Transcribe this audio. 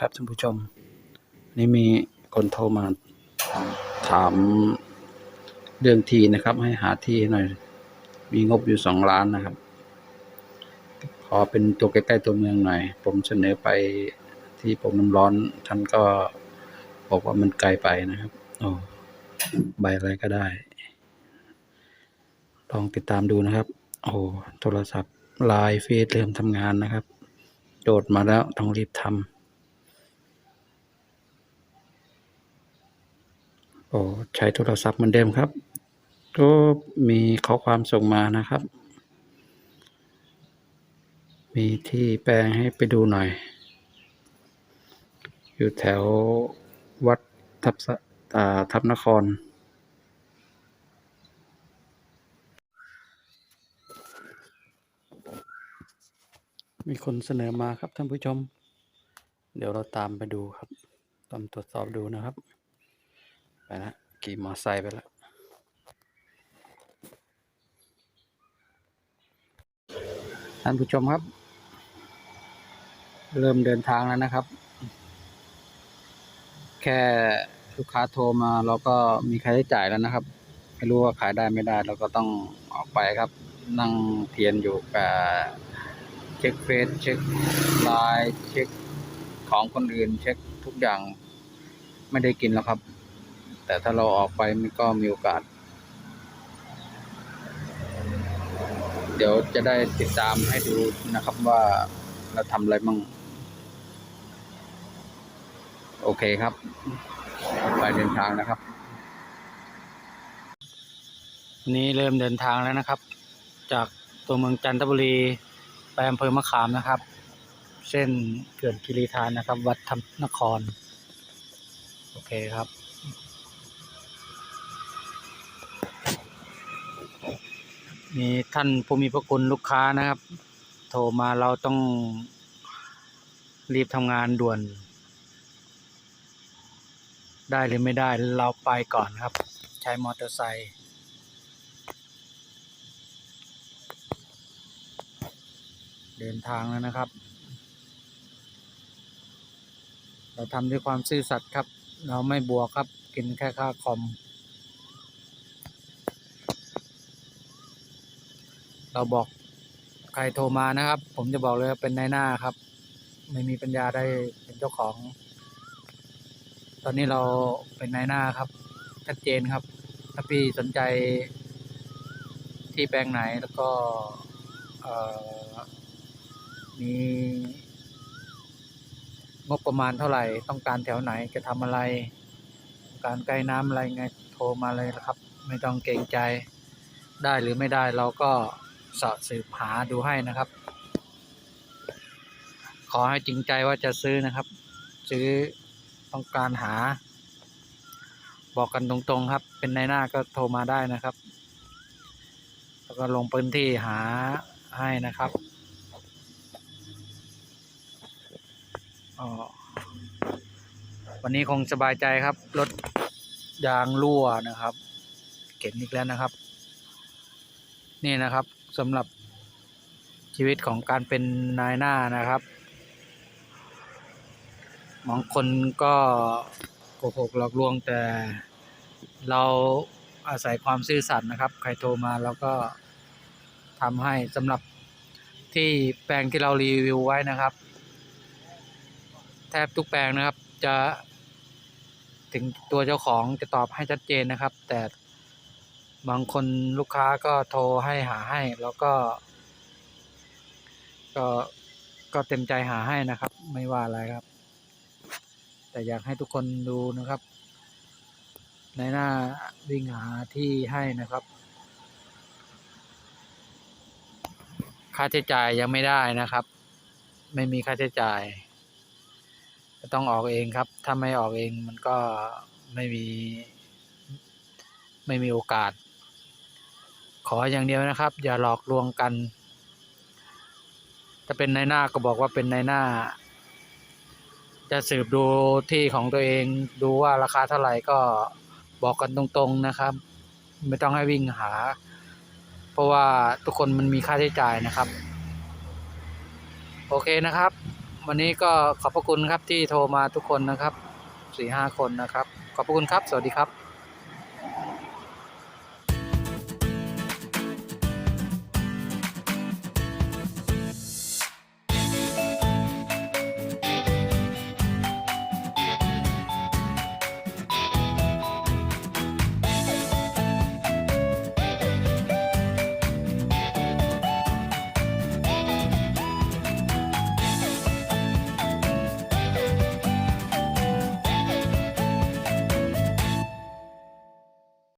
ครับท่านผู้ชม นี่มีคนโทรมาถามเรื่องทีนะครับ ให้หาที่หน่อย มีงบอยู่สองล้านนะครับ ขอเป็นตัวใกล้ๆตัวเมืองหน่อย ผมเสนอไปที่ผมน้ำร้อน ท่านก็บอกว่ามันไกลไปนะครับ โอ้ใบอะไรก็ได้ ลองติดตามดูนะครับ โอ้โทรศัพท์ไลน์เฟซเริ่มทำงานนะครับโจทย์มาแล้วต้องรีบทำ โอ้ใช้โทรศัพท์เหมือนเดิมครับก็มีข้อความส่งมานะครับ มีที่แปลงให้ไปดูหน่อย อยู่แถววัดทับสะอ่าทับนคร มีคนเสนอมาครับท่านผู้ชม เดี๋ยวเราตามไปดูครับ ตามตรวจสอบดูนะครับ ไปละขี่มอไซค์ไปแล้วท่านผู้ชมครับ เริ่มเดินทางแล้วนะครับ แค่ลูกค้าโทรมาเราก็มีค่าใช้จ่ายแล้วนะครับ ไม่รู้ว่าขายได้ไม่ได้เราก็ต้องออกไปครับ นั่งเทียนอยู่กับเช็คเฟซเช็คไลน์เช็คของคนอื่น เช็คทุกอย่างไม่ได้กินแล้วครับ แต่ถ้าเราออกไปมันก็มีโอกาส เดี๋ยวจะได้ติดตามให้ดูนะครับว่าเราทำอะไรมั่ง โอเคครับ ไปเดินทางนะครับ นี้เริ่มเดินทางแล้วนะครับ จากตัวเมืองจันทบุรีไปอำเภอมะขามนะครับ เส้นเขื่อนกิริธานนะครับ วัดธรรมนคร โอเคครับ มีท่านผู้มีพระคุณลูกค้านะครับ โทรมาเราต้องรีบทำงานด่วน ได้หรือไม่ได้เราไปก่อนครับ ใช้มอเตอร์ไซค์เดินทางแล้วนะครับ เราทำด้วยความซื่อสัตย์ครับ เราไม่บวกครับ กินแค่ค่าคอม เราบอกใครโทรมานะครับ ผมจะบอกเลยว่าเป็นนายหน้าครับ ไม่มีปัญญาได้เป็นเจ้าของ ตอนนี้เราเป็นนายหน้าครับชัดเจนครับ ถ้าพี่สนใจที่แปลงไหนแล้วก็มีงบประมาณเท่าไหร่ ต้องการแถวไหนจะทำอะไร การใกล้น้ำอะไรไงโทรมาเลยนะครับ ไม่ต้องเกรงใจได้หรือไม่ได้เราก็ สาะสืบหาดูให้นะครับ ขอให้จริงใจว่าจะซื้อนะครับ ซื้อต้องการหา บอกกันตรงๆครับ เป็นในหน้าก็โทรมาได้นะครับ แล้วก็ลงพื้นที่หาให้นะครับอ๋อวันนี้คงสบายใจครับ รถยางรั่วนะครับ เข็นอีกแล้วนะครับ นี่นะครับ สำหรับชีวิตของการเป็นนายหน้านะครับบางคนก็โกหกหลอกลวงแต่เราอาศัยความซื่อสัตย์นะครับ ใครโทรมาเราก็ทำให้สำหรับที่แปลงที่เรารีวิวไว้นะครับ แทบทุกแปลงนะครับจะถึงตัวเจ้าของจะตอบให้ชัดเจนนะครับ แต่ บางคนลูกค้าก็โทรให้หาให้ แล้วก็ ก็ก็เต็มใจหาให้นะครับ ไม่ว่าอะไรครับ แต่อยากให้ทุกคนดูนะครับ ในหน้าวิ่งหาที่ให้นะครับ ค่าใช้จ่ายยังไม่ได้นะครับ ไม่มีค่าใช้จ่ายต้องออกเองครับ ถ้าไม่ออกเองมันก็ไม่มี ไม่มีโอกาส ขออย่างเดียวนะครับ อย่าหลอกลวงกันถ้าเป็นนายหน้าก็บอกว่าเป็นนายหน้า จะสืบดูที่ของตัวเอง ดูว่าราคาเท่าไหร่ก็บอกกันตรงๆนะครับ ไม่ต้องให้วิ่งหา เพราะว่าทุกคนมันมีค่าใช้จ่ายนะครับ โอเคนะครับ วันนี้ก็ขอบพระคุณครับที่โทรมาทุกคนนะครับสี่ห้าคนนะครับ ขอบพระคุณครับ สวัสดีครับ